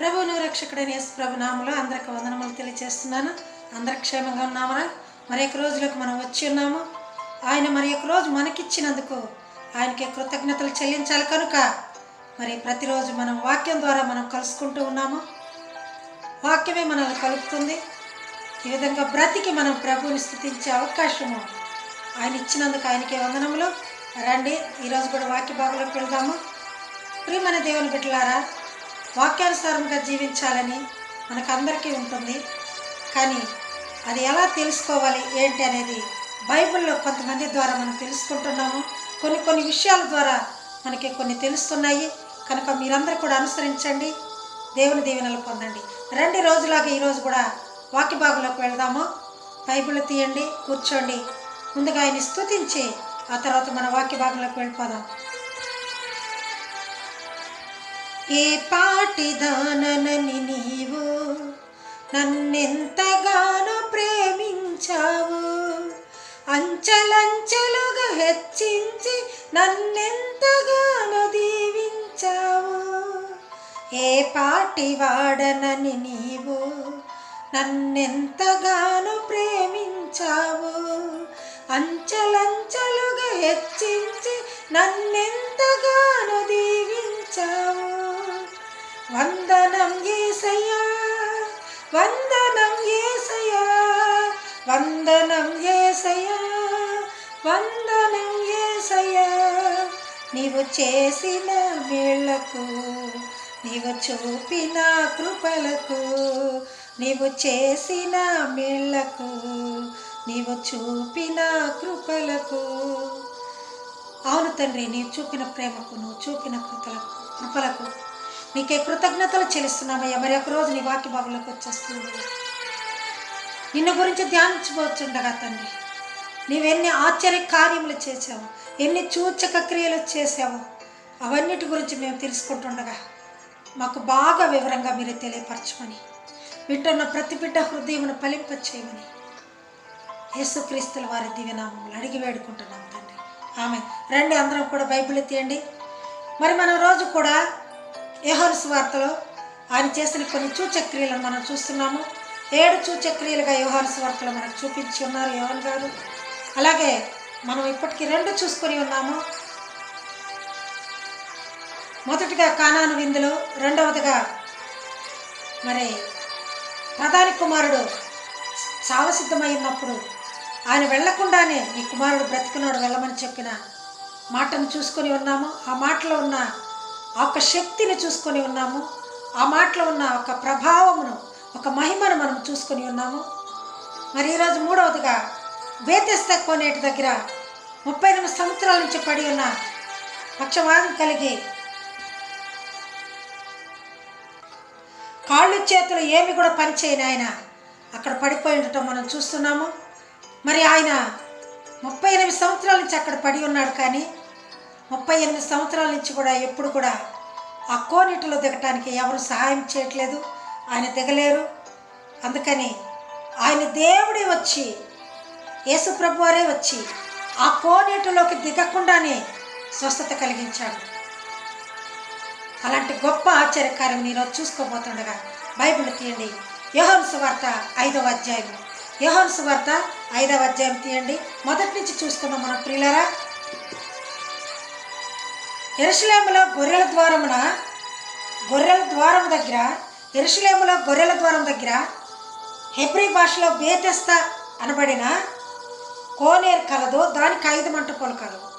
ప్రభువును రక్షకుడైన యేసు ప్రభు నామలో అందరికి వందనములు తెలియజేస్తున్నాను. అందరి క్షేమంగా ఉన్నామరా? మరి యొక్క రోజులకు మనం వచ్చి ఉన్నాము. ఆయన మరి యొక్క రోజు మనకిచ్చినందుకు ఆయనకి కృతజ్ఞతలు చెల్లించాలి కనుక మరి ప్రతిరోజు మనం వాక్యం ద్వారా మనం కలుసుకుంటూ ఉన్నాము. వాక్యమే మనల్ని కలుపుతుంది. ఈ విధంగా బ్రతికి మనం ప్రభువుని స్థుతించే అవకాశము ఆయన ఇచ్చినందుకు ఆయనకి వందనములు. రండి ఈరోజు కూడా వాక్య భాగంలోకి వెళ్దాము. ప్రియమైన దేవుని బిడ్డలారా వాక్యానుసారంగా జీవించాలని మనకందరికీ ఉంటుంది. కానీ అది ఎలా తెలుసుకోవాలి ఏంటి అనేది బైబిల్లో కొంతమంది ద్వారా మనం తెలుసుకుంటున్నాము. కొన్ని కొన్ని విషయాల ద్వారా మనకి కొన్ని తెలుస్తున్నాయి. కనుక మీరందరూ కూడా అనుసరించండి. దేవుని దీవెనలు పొందండి. రెండు రోజులాగా ఈరోజు కూడా వాక్య భాగంలోకి వెళ్దాము. బైబిల్ తీయండి కూర్చోండి. ముందుగా ఆయన స్తుతించి ఆ తర్వాత మన వాక్య భాగంలోకి వెళ్ళిపోదాం. ఏ పాటిదానని నీవు? నన్నెంతగానో ప్రేమించావు? అంచలంచెలుగా హెచ్చించి నన్నెంతగానో దీవించావు? ఏ పాటి వాడనని నీవు? నన్నెంతగానో ప్రేమించావు? అంచలంచెలుగా హెచ్చించి నన్నెంతగానో దీవించావు? వందనం ఏసయ్యా వందనం ఏసయ్యా వందనం ఏసయ్యా వందనం ఏసయ్యా నీవు చేసిన మేళ్ళకు నీవు చూపిన కృపలకు నీవు చేసిన మేళ్ళకు నీవు చూపిన కృపలకు అవును తండ్రి నీవు చూపిన ప్రేమకు నువ్వు చూపిన కృతలకు కృపలకు నీకే కృతజ్ఞతలు చెల్లిస్తున్నామయ్యా. మరి ఒకరోజు నీ వాక్య బాగులోకి వచ్చేస్తుంది. నిన్ను గురించి ధ్యానించబోతుండగా తండ్రి నీవెన్ని ఆశ్చర్య కార్యములు చేసావు ఎన్ని సూచక క్రియలు చేసావు అవన్నిటి గురించి మేము తెలుసుకుంటుండగా మాకు బాగా వివరంగా మీరు తెలియపరచమని వింటున్న ప్రతి బిడ్డ హృదయమును ఫలింప చేయమని యేసుక్రీస్తుల వారి దివ్యనామములు అడిగి వేడుకుంటున్నాం తండ్రి. ఆమె రండి అందరం కూడా బైబిల్ తీయండి. మరి మనం రోజు కూడా యోహాను వార్తలో ఆయన చేసిన కొన్ని సూచక్రియలను మనం చూస్తున్నాము. ఏడు సూచక్రియలుగా యోహాను వార్తలు మనకు చూపించి ఉన్నారు యోహన్ గారు. అలాగే మనం ఇప్పటికీ రెండు చూసుకొని ఉన్నాము. మొదటిగా కానాను విందులు రెండవదిగా మరి ప్రధాని కుమారుడు సావసిద్ధమైనప్పుడు ఆయన వెళ్ళకుండానే నీ కుమారుడు బ్రతికినాడు వెళ్ళమని చెప్పిన మాటను చూసుకొని ఉన్నాము. ఆ మాటలో ఉన్న ఆ యొక్క శక్తిని చూసుకొని ఉన్నాము. ఆ మాటలో ఉన్న ఒక ప్రభావమును ఒక మహిమను మనం చూసుకొని ఉన్నాము. మరి ఈరోజు మూడవదిగా బేతెస్త కోనేటి దగ్గర ముప్పై ఎనిమిది సంవత్సరాల నుంచి పడి ఉన్న పక్షవాదం కలిగి కాళ్ళు చేతులు ఏమి కూడా పనిచేయని ఆయన అక్కడ పడిపోయి ఉండటం మనం చూస్తున్నాము. మరి ఆయన ముప్పై ఎనిమిది సంవత్సరాల నుంచి అక్కడ పడి ఉన్నాడు కానీ ముప్పై ఎనిమిది సంవత్సరాల నుంచి కూడా ఎప్పుడు కూడా ఆ కోనిటిలో దిగటానికి ఎవరు సహాయం చేయట్లేదు. ఆయన దిగలేరు. అందుకని ఆయన దేవుడే వచ్చి యేసుప్రభు వారే వచ్చి ఆ కోనేటిలోకి దిగకుండానే స్వస్థత కలిగించాడు. అలాంటి గొప్ప ఆశ్చర్యకార్యం నేను చూసుకోబోతుండగా బైబిల్ తీయండి. యోహన్ సువార్త ఐదవ అధ్యాయం యోహన్ సువార్త ఐదవ అధ్యాయం తీయండి. మొదటి నుంచి చూసుకున్నాం మన ప్రియులరా ఎరుసలేములో గొర్రెల ద్వారమున గొర్రెల ద్వారం దగ్గర ఎరుసలేములో గొర్రెల ద్వారం దగ్గర హెబ్రి భాషలో బేతెస్త అనబడిన కోనేరు కలదు దానికి ఐదు మంటపాలు కలవు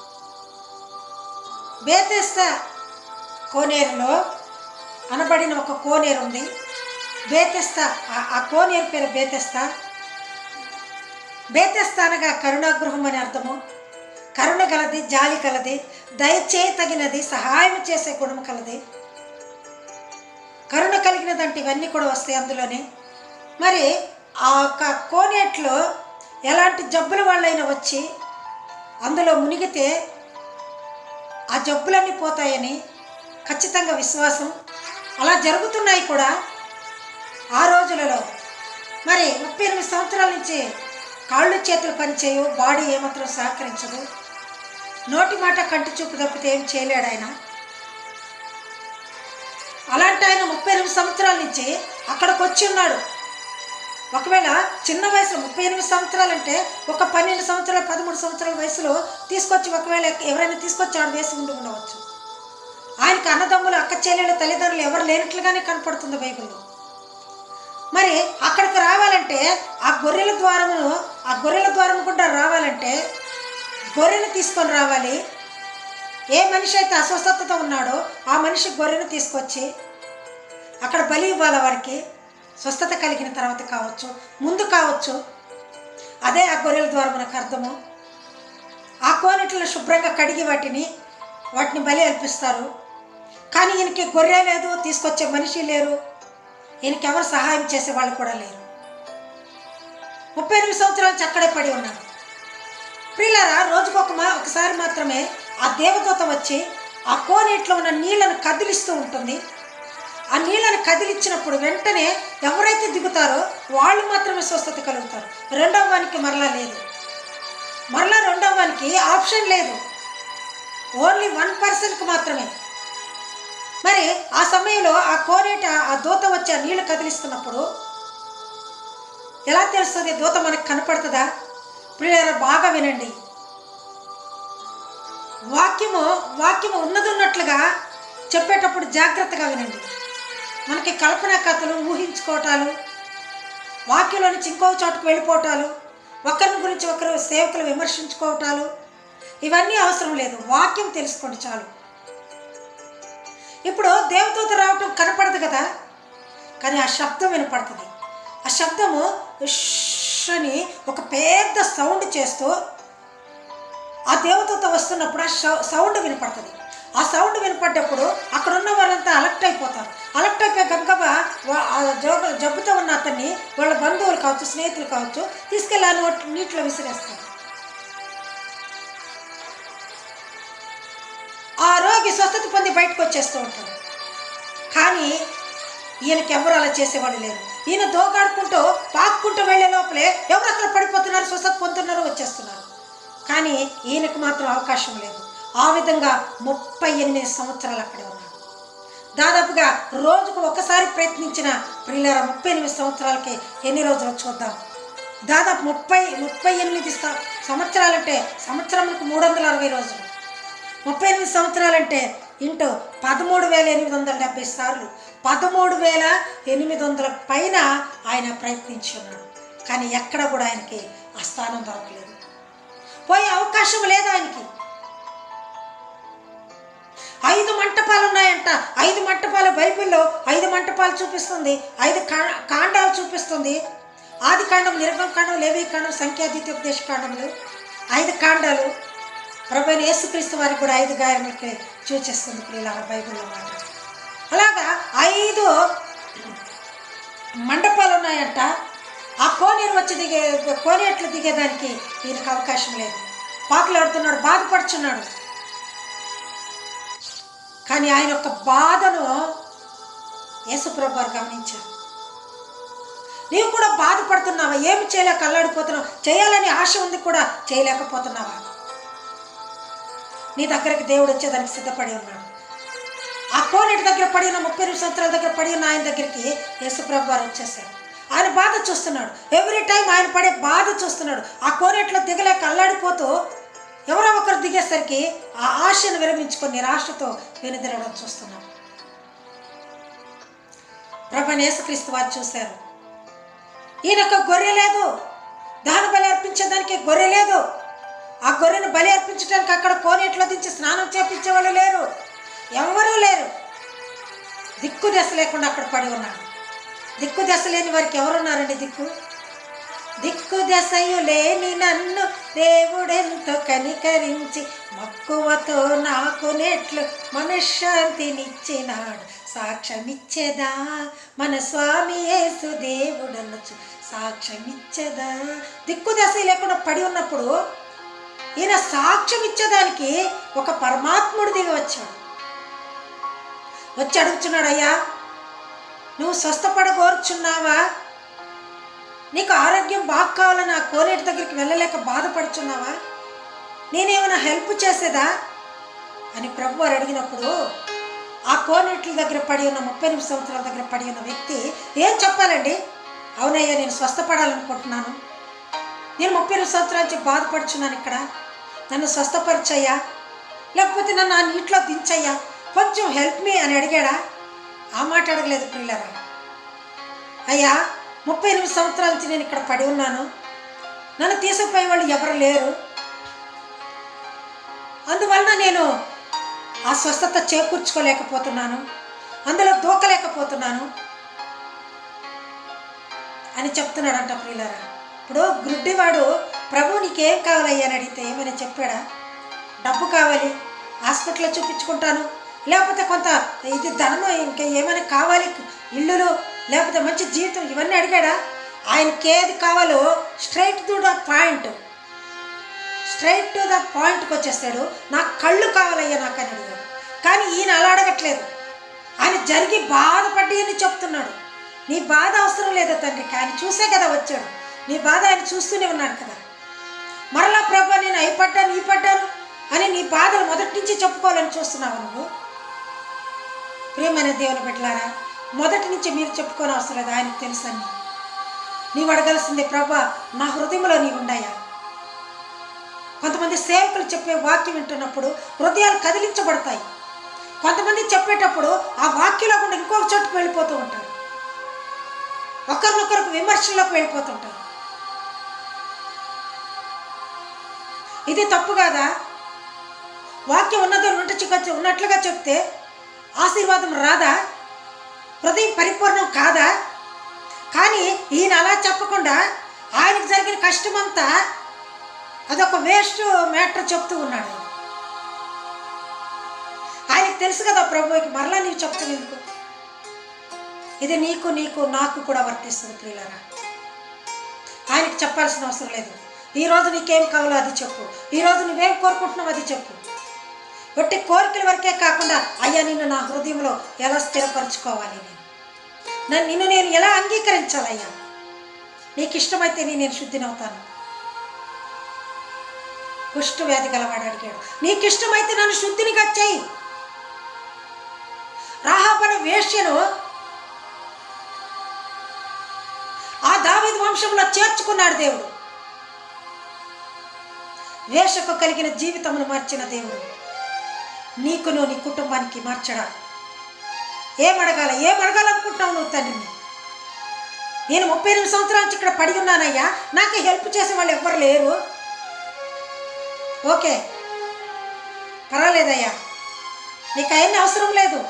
బేతెస్త కోనేరులో అనబడిన ఒక కోనేరు ఉంది. బేతెస్త ఆ- ఆ కోనేరు పేరు బేతెస్త. బేతెస్త అనగా కరుణాగృహం అని అర్థము. కరుణ కలది జాలి కలది దయచే తగినది సహాయం చేసే గుణం కలది. కరుణ కలిగినదంటే ఇవన్నీ కూడా వస్తాయి అందులోనే. మరి ఆ యొక్క కోనేట్లో ఎలాంటి జబ్బుల వాళ్ళైనా వచ్చి అందులో మునిగితే ఆ జబ్బులన్నీ పోతాయని ఖచ్చితంగా విశ్వాసం. అలా జరుగుతున్నాయి కూడా ఆ రోజులలో. మరి ముప్పై ఎనిమిది సంవత్సరాల నుంచి కాళ్ళు చేతులు పనిచేయవు బాడీ ఏమాత్రం సహకరించదు. నోటి మాట కంటి చూపు తప్పితే ఏం చేయలేడు ఆయన. అలాంటి ఆయన ముప్పై ఎనిమిది సంవత్సరాల నుంచి అక్కడికి వచ్చి ఉన్నాడు. ఒకవేళ చిన్న వయసు ముప్పై ఎనిమిది సంవత్సరాలు అంటే ఒక పన్నెండు సంవత్సరాలు పదమూడు సంవత్సరాల వయసులో తీసుకొచ్చి ఒకవేళ ఎవరైనా తీసుకొచ్చి ఆడ వేసి ఉండి ఉండవచ్చు. ఆయనకి అన్నదమ్ములు అక్క చెల్లెలు తల్లిదండ్రులు ఎవరు లేనట్లుగానే కనపడుతుంది బైబిల్లో. మరి అక్కడికి రావాలంటే ఆ గొర్రెల ద్వారమును ఆ గొర్రెల ద్వారం గుండా రావాలంటే గొర్రెను తీసుకొని రావాలి. ఏ మనిషి అయితే అస్వస్థతతో ఉన్నాడో ఆ మనిషి గొర్రెను తీసుకొచ్చి అక్కడ బలి ఇవ్వాలి వారికి. స్వస్థత కలిగిన తర్వాత కావచ్చు ముందు కావచ్చు. అదే ఆ గొర్రెల ద్వారా మనకు అర్థము. ఆ కోనెట్లను శుభ్రంగా కడిగి వాటిని వాటిని బలి అర్పిస్తారు. కానీ ఈయనకి గొర్రె లేదు తీసుకొచ్చే మనిషి లేరు. ఈయనకి ఎవరు సహాయం చేసే వాళ్ళు కూడా లేరు. ముప్పై ఎనిమిది సంవత్సరాల నుంచి అక్కడే పడి ఉన్నాడు. ప్రియులారా రోజుకొక ఒకసారి మాత్రమే ఆ దేవదూత వచ్చి ఆ కోనేట్లో ఉన్న నీళ్ళను కదిలిస్తూ ఉంటుంది. ఆ నీళ్ళని కదిలిచ్చినప్పుడు వెంటనే ఎవరైతే దిగుతారో వాళ్ళు మాత్రమే స్వస్థత కలుగుతారు. రెండవ వానికి మరలా లేదు. మరలా రెండవ వానికి ఆప్షన్ లేదు. ఓన్లీ వన్ పర్సన్కి మాత్రమే. మరి ఆ సమయంలో ఆ కోనేట ఆ దూత వచ్చి ఆ నీళ్ళు కదిలిస్తున్నప్పుడు ఎలా తెలుస్తుంది? దూత మనకు కనపడుతుందా? ప్రియులారా బాగా వినండి. వాక్యము వాక్యము ఉన్నదిన్నట్లుగా చెప్పేటప్పుడు జాగ్రత్తగా వినండి. మనకి కల్పన కథలు ఊహించుకోవటాలు వాక్యంలో నుంచి ఇంకో చోటుకు వెళ్ళిపోవటాలు ఒకరిని గురించి ఒకరు సేవకులు విమర్శించుకోవటాలు ఇవన్నీ అవసరం లేదు. వాక్యం తెలుసుకోండి చాలు. ఇప్పుడు దేవదూత రావటం కనపడదు కదా? కానీ ఆ శబ్దం వినపడుతుంది. ఆ శబ్దము అని ఒక పెద్ద సౌండ్ చేస్తూ ఆ దేవతతో వస్తున్నప్పుడు ఆ సౌండ్ వినపడుతుంది. ఆ సౌండ్ వినపడ్డప్పుడు అక్కడ ఉన్న వాళ్ళంతా అలర్ట్ అయిపోతారు. అలర్ట్ అయిపోయి గబగబ వా- ఆ జబ్బుతో ఉన్న అతన్ని వాళ్ళ బంధువులు కావచ్చు స్నేహితులు కావచ్చు తీసుకెళ్ళాలని ఆ నీటిలో విసిరేస్తారు. ఆ రోగి స్వస్థత పొంది బయటకు వచ్చేస్తూ ఉంటాడు కానీ ఈయనకి ఎవరు అలా చేసేవాళ్ళు లేరు. ఈయన దోగాడుకుంటూ పాక్కుంటూ వెళ్ళే లోపలే ఎవరు అక్కడ పడిపోతున్నారు స్వస్థత పొందుతున్నారు వచ్చేస్తున్నారు. కానీ ఈయనకు మాత్రం అవకాశం లేదు. ఆ విధంగా ముప్పై ఎనిమిది సంవత్సరాలు అక్కడే ఉన్నాడు. దాదాపుగా రోజుకు ఒకసారి ప్రయత్నించిన ప్రియులార ముప్పై ఎనిమిది సంవత్సరాలకి ఎన్ని రోజులు చూద్దాం. దాదాపు ముప్పై ముప్పై ఎనిమిది సంవత్సరాలంటే సంవత్సరంకి మూడు వందల అరవై రోజులు. ముప్పై ఎనిమిది సంవత్సరాలంటే ఇంటూ పదమూడు వేల ఎనిమిది వందల డెబ్బై సార్లు పదమూడు వేల ఎనిమిది వందల పైన ఆయన ప్రయత్నించి ఉన్నాడు కానీ ఎక్కడ కూడా ఆయనకి ఆ స్థానం దొరకలేదు. పోయే అవకాశం లేదు ఆయనకి. ఐదు మంటపాలు ఉన్నాయంట. ఐదు మంటపాలు బైబిల్లో ఐదు మంటపాలు చూపిస్తుంది. ఐదు కా- కాండాలు చూపిస్తుంది. ఆది కాండం నిర్గం కాండం లేవి కాండం సంఖ్యాద్వితోపదేశ కాండములు. ఐదు కాండాలు. ప్రభు యేసుక్రీస్తు వారికి కూడా ఐదు గాయములకి సూచిస్తుంది పిల్లల బైబిల్లో మాట అలాగా ఐదు మండపాలు ఉన్నాయంట. ఆ కోనేరు వచ్చి దిగే కోనేట్లు దిగేదానికి ఈయనకు అవకాశం లేదు. పాకులాడుతున్నాడు బాధపడుచున్నాడు. కానీ ఆయన యొక్క బాధను యేసుప్రభు వారు గమనించారు. నీవు కూడా బాధపడుతున్నావా? ఏమి చేయలేక అల్లాడిపోతున్నావు? చేయాలని ఆశ ఉంది కూడా చేయలేకపోతున్నావా? నీ దగ్గరికి దేవుడు వచ్చేదానికి సిద్ధపడి ఉన్నాడు. ఆ కోనేటి దగ్గర పడి ఉన్న ముప్పై రెండు సంవత్సరాల దగ్గర పడి ఉన్న ఆయన దగ్గరికి యేసుప్రభు వారు వచ్చేసారు ఆయన బాధ చూస్తున్నాడు. ఎవ్రీ టైం ఆయన పడే బాధ చూస్తున్నాడు. ఆ కోనేట్లో దిగలేక అల్లాడిపోతూ ఎవరో ఒకరు దిగేసరికి ఆ ఆశను విరమించుకొని నిరాశతో వెనుదిరగడం చూస్తున్నాం. ప్రభు యేసుక్రీస్తు వారు చూశారు. ఈయనకు గొర్రె లేదు. దాని బలి అర్పించేదానికి గొర్రె లేదు. ఆ గొర్రెను బలి అర్పించడానికి అక్కడ కోనేట్లో దించి స్నానం చేపించే వాళ్ళు లేరు. ఎవరూ లేరు. దిక్కు దశ లేకుండా అక్కడ పడి ఉన్నాడు దిక్కు దశ లేని వారికి ఎవరున్నారండి దిక్కు? దిక్కు దశయు లేని నన్ను దేవుడెంతో కనికరించి మక్కువతో నాకు నెట్లు మనశ్శాంతినిచ్చినాడు. సాక్ష్యమిచ్చేదా? మన స్వామి యేసు దేవుడనొచ్చు. సాక్ష్యమిచ్చేదా? దిక్కు దశ లేకుండా పడి ఉన్నప్పుడు ఈయన సాక్ష్యం ఇచ్చేదానికి ఒక పరమాత్ముడు దిగి వచ్చాడు. వచ్చి అడుగుతున్నాడు అయ్యా నువ్వు స్వస్థపడ కోరుచున్నావా నీకు ఆరోగ్యం బాగా కావాలని ఆ కోనేటి దగ్గరికి వెళ్ళలేక బాధపడుచున్నావా? నేనేమైనా హెల్ప్ చేసేదా? అని ప్రభు వారు అడిగినప్పుడు ఆ కోనేట్ల దగ్గర పడి ఉన్న ముప్పై ఎనిమిది సంవత్సరాల దగ్గర పడి ఉన్న వ్యక్తి ఏం చెప్పాలండి? అవునయ్యా నేను స్వస్థపడాలనుకుంటున్నాను. నేను ముప్పై ఎనిమిది సంవత్సరాల నుంచి బాధపడుచున్నాను ఇక్కడ. నన్ను స్వస్థపరచయ్యా? లేకపోతే నన్ను ఆ నీటిలో దించయ్యా? కొంచెం హెల్ప్ మీ అని అడిగాడా? ఆ మాట అడగలేదు పిల్లరా అయ్యా ముప్పై ఎనిమిది సంవత్సరాల నుంచి నేను ఇక్కడ పడి ఉన్నాను. నన్ను తీసుకుపోయే వాళ్ళు ఎవరు లేరు. అందువలన నేను ఆ స్వస్థత చేకూర్చుకోలేకపోతున్నాను. అందులో దూకలేకపోతున్నాను. అని చెప్తున్నాడంట ప్రియులరా. ఇప్పుడు గుడ్డివాడు ప్రభు నీకేం కావాలయ్యా? అని అడిగితే ఏమైనా చెప్పాడా? డబ్బు కావాలి హాస్పిటల్లో చూపించుకుంటాను. లేకపోతే కొంత ఇది ధనము ఇంకా ఏమైనా కావాలి ఇల్లులు లేకపోతే మంచి జీవితం ఇవన్నీ అడిగాడా? ఆయనకి ఏది కావాలో straight to the point straight to the పాయింట్కి వచ్చేస్తాడు. నాకు కళ్ళు కావాలయ్యా నాకు అని అడిగాడు. కానీ ఈయన అలా అడగట్లేదు. ఆయన జరిగి బాధపడి అని చెప్తున్నాడు. నీ బాధ అవసరం లేదా తండ్రి? ఆయన చూసే కదా వచ్చాడు. నీ బాధ ఆయన చూస్తూనే ఉన్నాడు కదా. మరలా ప్రభా నేను అయి పడ్డాను ఈ పడ్డాను అని నీ బాధలు మొదటి నుంచి చెప్పుకోవాలని చూస్తున్నావు నువ్వు? ప్రియమైన దేవుని పెట్టలారా మొదటి నుంచి మీరు చెప్పుకోని అవసరం లేదు ఆయనకు తెలుసని నీవు అడగాల్సిందే ప్రభా నా హృదయంలో నీవు ఉండాయా కొంతమంది సేవకులు చెప్పే వాక్యం వింటున్నప్పుడు హృదయాలు కదిలించబడతాయి. కొంతమంది చెప్పేటప్పుడు ఆ వాక్యంలో కూడా ఇంకొక చోటుకు వెళ్ళిపోతూ ఉంటారు. ఒకరినొకరికి విమర్శల్లోకి వెళ్ళిపోతుంటారు ఇది తప్పు కాదా? వాక్యం ఉన్నదో ఉన్నట్టు ఉన్నట్లుగా చెప్తే ఆశీర్వాదం రాదా? హృదయం పరిపూర్ణం కాదా? కానీ ఈయన అలా చెప్పకుండా ఆయనకు జరిగిన కష్టమంతా అదొక వేస్ట్ మ్యాటర్ చెప్తూ ఉన్నాడు. ఆయన ఆయనకు తెలుసు కదా ప్రభుకి మరలా నీవు చెప్తలేదు ఇది నీకు నీకు నాకు కూడా వర్తిస్తుంది ప్రియులరా. ఆయనకు చెప్పాల్సిన అవసరం లేదు. ఈరోజు నీకేం కావాలో అది చెప్పు. ఈరోజు నువ్వేం కోరుకుంటున్నావు అది చెప్పు. ఒట్టి కోరికల వరకే కాకుండా అయ్యా నిన్ను నా హృదయంలో ఎలా స్థిరపరచుకోవాలి నేను? నన్ను నిన్ను నేను ఎలా అంగీకరించాలయ్యా? నీకు ఇష్టమైతే నేను శుద్ధినవుతాను కుష్టు వ్యాధి గలవాడు అడిగాడు. నీకు ఇష్టమైతే నన్ను శుద్ధినిగా చేయి రాహాబన వేష్యను ఆ దావిద వంశంలో చేర్చుకున్నాడు దేవుడు. వేషకు కలిగిన జీవితమును మార్చిన దేవుడు. నీకును నీ కుటుంబానికి మార్చడా? ఏమడగాల? అడగాల ఏం నువ్వు తండ్రిని నేను ముప్పై ఎనిమిది సంవత్సరాల నుంచి ఇక్కడ పడి ఉన్నానయ్యా. నాకు హెల్ప్ చేసే వాళ్ళు ఎవ్వరు లేరు. ఓకే. పర్వాలేదయ్యా. నీకు అవసరం లేదు.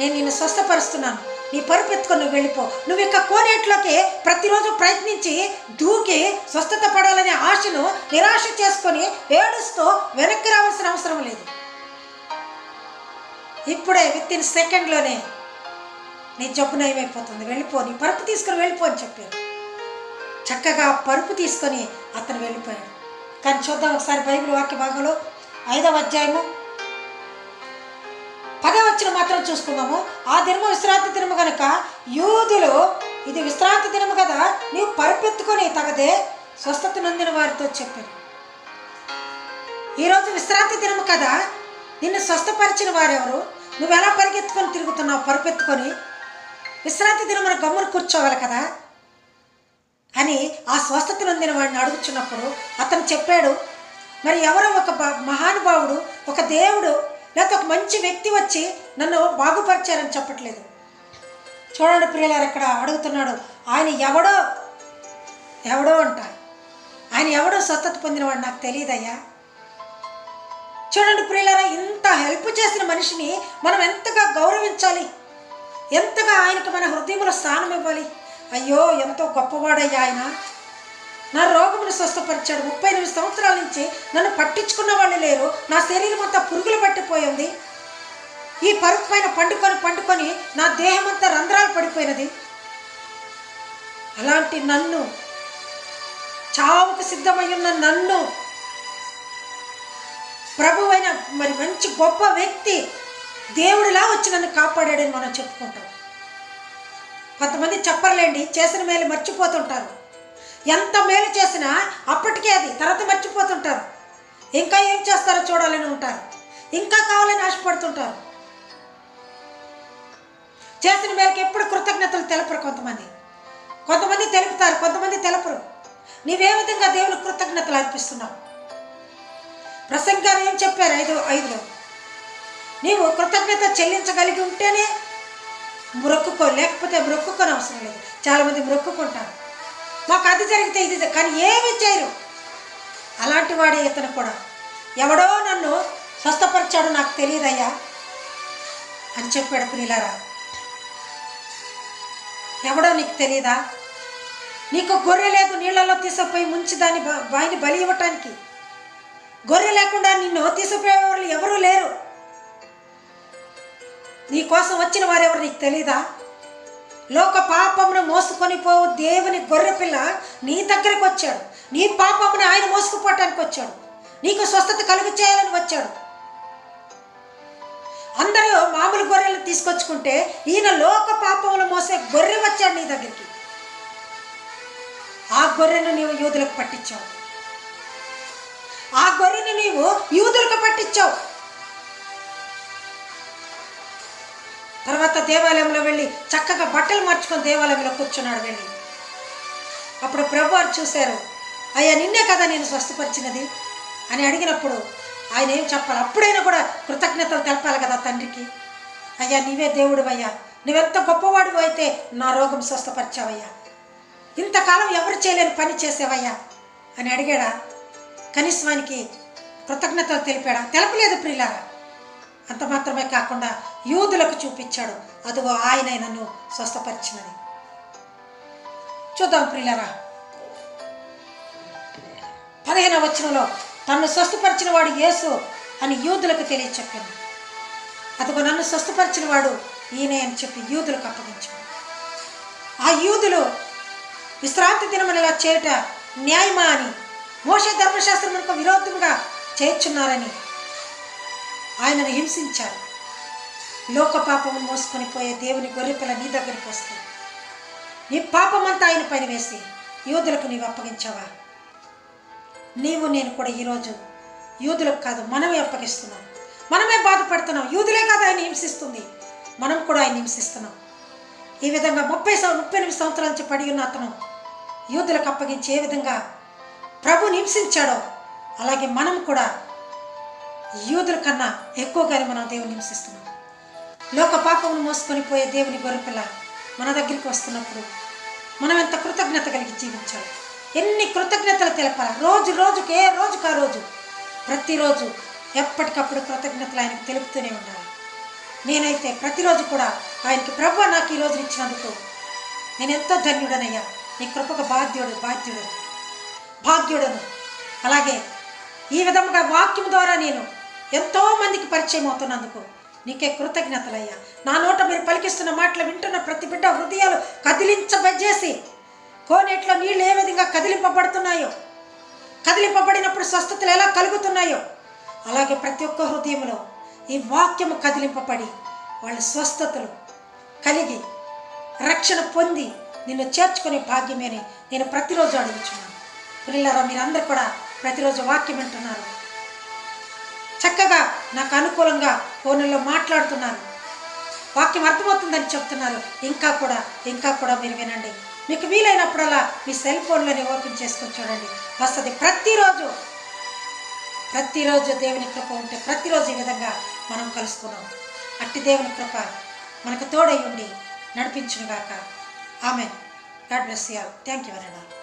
నేను నిన్ను స్వస్థపరుస్తున్నాను. నీ పరుపు ఎత్తుకొని నువ్వు వెళ్ళిపో. నువ్వు ఇక కోనేట్లోకి ప్రతిరోజు ప్రయత్నించి దూకి స్వస్థత పడాలనే ఆశను నిరాశ చేసుకొని ఏడుస్తూ వెనక్కి రావాల్సిన అవసరం లేదు. ఇప్పుడే విత్ ఇన్ సెకండ్లోనే నీ జబ్బు నయమైపోతుంది. వెళ్ళిపో నీ పరుపు తీసుకొని వెళ్ళిపో అని చెప్పారు. చక్కగా పరుపు తీసుకొని అతను వెళ్ళిపోయాడు. కానీ చూద్దాం ఒకసారి బైబిల్ వాక్య భాగంలో ఐదవ అధ్యాయము వచ్చిన మాత్రం చూసుకుందాము. ఆ దినము విశ్రాంతి దినము కనుక యూదులు ఇది విశ్రాంతి దినము కదా నీవు పరుపెత్తుకొని తగదే స్వస్థత నొందిన వారితో చెప్పారు. ఈరోజు విశ్రాంతి దినము కదా నిన్ను స్వస్థపరిచిన వారెవరు? నువ్వు ఎలా పరిగెత్తుకొని తిరుగుతున్నావు? పరుపెత్తుకొని విశ్రాంతి దినమున గమ్మును కూర్చోవాలి కదా అని ఆ స్వస్థత నొందిన వాడిని అడుగుచున్నప్పుడు అతను చెప్పాడు మరి ఎవరో ఒక మహానుభావుడు ఒక దేవుడు లేకపోతే ఒక మంచి వ్యక్తి వచ్చి నన్ను బాగుపరిచారని చెప్పట్లేదు. చూడండి పిల్లలారు ఇక్కడ అడుగుతున్నాడు ఆయన ఎవడో? ఎవడో అంట. ఆయన ఎవడో సత్తత పొందినవాడు నాకు తెలియదయ్యా. చూడండి ప్రియులారా ఇంత హెల్ప్ చేసిన మనిషిని మనం ఎంతగా గౌరవించాలి? ఎంతగా ఆయనకు మన హృదయంలో స్థానం ఇవ్వాలి? అయ్యో ఎంతో గొప్పవాడయ్యా ఆయన. నా రోగమును స్వస్థపరిచాడు. ముప్పై ఎనిమిది సంవత్సరాల నుంచి నన్ను పట్టించుకున్న వాళ్ళు లేరు. నా శరీరం అంతా పురుగులు పట్టిపోయింది. ఈ పరుపు పైన పండుకొని పండుకొని నా దేహమంతా రంధ్రాలు పడిపోయినది. అలాంటి నన్ను చావుకు సిద్ధమై ఉన్న నన్ను ప్రభువైన మరి మంచి గొప్ప వ్యక్తి దేవుడిలా వచ్చి నన్ను కాపాడాడని మనం చెప్పుకుంటాం. కొంతమంది చెప్పర్లేండి చేసిన మేలు మర్చిపోతుంటారు. ఎంత మేలు చేసినా అప్పటికే అది తర్వాత మర్చిపోతుంటారు. ఇంకా ఏం చేస్తారో చూడాలని ఉంటారు. ఇంకా కావాలని ఆశపడుతుంటారు. చేసిన మేరకు ఎప్పుడు కృతజ్ఞతలు తెలపరు కొంతమంది. కొంతమంది తెలుపుతారు కొంతమంది తెలపరు. నీవే విధంగా దేవుని కృతజ్ఞతలు అర్పిస్తున్నావు. ప్రసంగ గారు ఏం చెప్పారు ఐదు ఐదులో? నీవు కృతజ్ఞత చెల్లించగలిగి ఉంటేనే మొక్కుకో లేకపోతే మొక్కుకొని అవసరం లేదు. చాలామంది మొక్కుకుంటారు మాకు అది జరిగితే ఇది కానీ ఏమి చేయరు. అలాంటి వాడే ఇతను కూడా. ఎవడో నన్ను స్వస్థపరిచాడో నాకు తెలియదయ్యా అని చెప్పాడు ప్రియులారా. ఎవడో నీకు తెలియదా నీకు గొర్రె లేదు నీళ్ళలో తీసుకుపోయి ముంచి దాని బాయిని బలి ఇవ్వటానికి. గొర్రె లేకుండా నిన్ను తీసుకుపోయే వాళ్ళు ఎవరూ లేరు. నీ కోసం వచ్చిన వారెవరు నీకు తెలీదా? లోక పాపమును మోసుకొని పోవు దేవుని గొర్రె పిల్ల నీ దగ్గరకు వచ్చాడు. నీ పాపమును ఆయన మోసుకుపోవటానికి వచ్చాడు. నీకు స్వస్థత కలుగు చేయాలని వచ్చాడు. అందరూ మామూలు గొర్రెలు తీసుకొచ్చుకుంటే ఈయన లోక పాపములు మోసే గొర్రె వచ్చాడు నీ దగ్గరికి. ఆ గొర్రెను నీవు యూదులకు పట్టించావు. ఆ గొర్రెను నీవు యూదులకు పట్టించావు. తర్వాత దేవాలయంలో వెళ్ళి చక్కగా బట్టలు మార్చుకొని దేవాలయంలో కూర్చున్నాడు వెళ్ళి. అప్పుడు ప్రభువారు చూశారు అయ్యా నిన్నే కదా నేను స్వస్థపరిచినది? అని అడిగినప్పుడు ఆయన ఏం చెప్పాలి? అప్పుడైనా కూడా కృతజ్ఞతలు తెలపాలి కదా తండ్రికి. అయ్యా నీవే దేవుడు అయ్యా నువ్వెంత గొప్పవాడు అయితే నా రోగం స్వస్థపరిచావయ్యా. ఇంతకాలం ఎవరు చేయలేని పని చేసేవయ్యా? అని అడిగాడా. కనీసం ఆయనకి కృతజ్ఞతలు తెలిపాడా. తెలపలేదు ప్రియులారా. అంత మాత్రమే కాకుండా యూదులకు చూపించాడు. అదిగో ఆయన నన్ను స్వస్థపరిచినది. చూద్దాం ప్రియులరా. పదిహేనవ వచనంలో తన్ను స్వస్థపరిచిన వాడు యేసు అని యూదులకు తెలియచెప్పాను అదిగో నన్ను స్వస్థపరిచిన వాడు ఈయనే అని చెప్పి యూదులకు అప్పగించాడు. ఆ యూదులు విశ్రాంతి దినమనగా చేయుట న్యాయమా అని మోష ధర్మశాస్త్రమునకు విరోధంగా చేర్చున్నారని ఆయనను హింసించారు. లోక పాపము మోసుకొని పోయే దేవుని గొర్రెపిల్ల నీ దగ్గరికి వస్తే నీ పాపమంతా ఆయన పైన వేసి యూదులకు నీవు అప్పగించావా? నీవు నేను కూడా ఈరోజు యూదులకు కాదు మనమే అప్పగిస్తున్నాం. మనమే బాధపడుతున్నాం. యూదులే కాదు ఆయన హింసిస్తుంది. మనం కూడా ఆయన హింసిస్తున్నాం. ఈ విధంగా ముప్పై ముప్పై ఎనిమిది సంవత్సరాల నుంచి పడి ఉన్న అతను యూదులకు అప్పగించి ఏ విధంగా ప్రభుని హింసించాడో అలాగే మనం కూడా యూదుల కన్నా ఎక్కువగానే మనం దేవుని హింసిస్తున్నాం. లోక పాపమును మోసుకొని పోయే దేవుని గొర్రెపిల్ల మన దగ్గరికి వస్తున్నప్పుడు మనం ఎంత కృతజ్ఞత కలిగి జీవించాలి? ఎన్ని కృతజ్ఞతలు తెలపాలి? రోజు రోజుకి ఏ రోజుకు ఆ రోజు. ప్రతిరోజు ఎప్పటికప్పుడు కృతజ్ఞతలు ఆయనకు తెలుపుతూనే ఉండాలి. నేనైతే ప్రతిరోజు కూడా ఆయనకి ప్రభు నాకు ఈ రోజు ఇచ్చినందుకు నేను ఎంతో ధన్యుడనయ్యా. నీ కృపకు బాధ్యుడు బాధ్యుడు భాగ్యుడను. అలాగే ఈ విధముగా వాక్యం ద్వారా నేను ఎంతో మందికి పరిచయం అవుతున్నందుకు నీకే కృతజ్ఞతలయ్యా. నా నోట మీరు పలికిస్తున్న మాటలు వింటున్న ప్రతి బిడ్డ హృదయాలు కదిలించబజేసి కోనేట్లో నీళ్ళు ఏ విధంగా కదిలింపబడుతున్నాయో కదిలింపబడినప్పుడు స్వస్థతలు ఎలా కలుగుతున్నాయో అలాగే ప్రతి ఒక్క హృదయంలో ఈ వాక్యము కదిలింపబడి వాళ్ళ స్వస్థతలు కలిగి రక్షణ పొంది నిన్ను చేర్చుకునే భాగ్యమేని నేను ప్రతిరోజు అడుగుచున్నాను. పిల్లలారా మీరందరూ కూడా ప్రతిరోజు వాక్యం వింటున్నారు. చక్కగా నాకు అనుకూలంగా ఫోన్లో మాట్లాడుతున్నారు. వాక్యం అర్థమవుతుందని చెప్తున్నారు. ఇంకా కూడా ఇంకా కూడా మీరు వినండి. మీకు వీలైనప్పుడల్లా మీ సెల్ ఫోన్లోనే ఓపెన్ చేసుకొని చూడండి. వస్తుంది ప్రతిరోజు. ప్రతిరోజు దేవుని కృప ఉంటే ప్రతిరోజు ఈ విధంగా మనం కలుసుకున్నాం. అట్టి దేవుని కృప మనకు తోడై ఉండి నడిపించునుగాక. ఆమె God bless you thank you very much.